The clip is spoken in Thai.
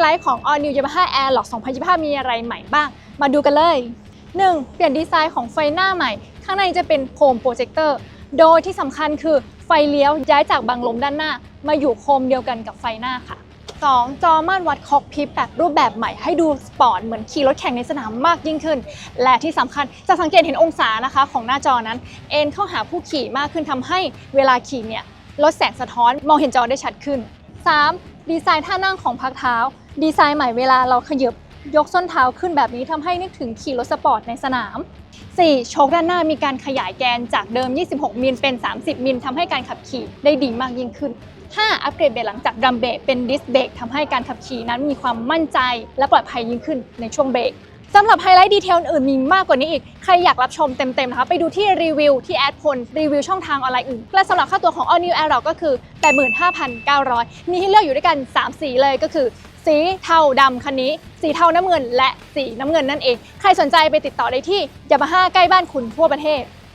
ไลท์ของ All New Yamaha Airlock 2025 มีอะไรใหม่บ้าง มาดูกันเลย 1. เปลี่ยนดีไซน์ของไฟหน้าใหม่ ข้างในจะเป็นโคมโปรเจคเตอร์ โดยที่สำคัญคือไฟเลี้ยวย้ายจากบังลมด้านหน้า มาอยู่โคมเดียวกันกับไฟหน้าค่ะ 2. จอม่านวัดคอกพิปแบบรูปแบบใหม่ให้ดูสปอร์ตเหมือนขี่รถแข่งในสนามมากยิ่งขึ้น และที่สำคัญจะสังเกตเห็นองศานะคะของหน้าจอนั้น เอ็นเข้าหาผู้ขี่มากขึ้นทำให้เวลาขี่เนี่ยลดแสงสะท้อนมองเห็นจอได้ชัดขึ้น 3. ดีไซน์ท่านั่งของพักเท้า ดีไซน์ใหม่เวลาเราขยับยกส้นเท้าขึ้นแบบนี้ทำให้นึกถึงขี่รถสปอร์ตในสนาม 4. โชคด้านหน้ามีการขยายแกนจากเดิม 26 มิลเป็น 30 มิลทำให้การขับขี่ได้ดีมากยิ่งขึ้น 5. อัปเกรดเบรกหลังจากดัมเบรกเป็นดิสเบรกทำให้การขับขี่นั้นมีความมั่นใจ และปลอดภัยยิ่งขึ้นในช่วงเบรกสำหรับไฮไลท์ดีเทลอื่นมีมากกว่านี้อีก ใครอยากรับชมเต็มๆนะคะ ไปดูที่รีวิวที่แอดพลรีวิวช่องทางออนไลน์อื่น และสำหรับค่าตัวของ All New Air ก็คือ 85,900 มีให้เลือกอยู่ด้วยกัน 3 สีเลยก็คือ สีเทาดำคันนี้ สีเทาน้ำเงินและสีน้ำเงินนั่นเอง ใครสนใจไปติดต่อได้ที่ยามาฮ่าใกล้บ้านคุณทั่วประเทศ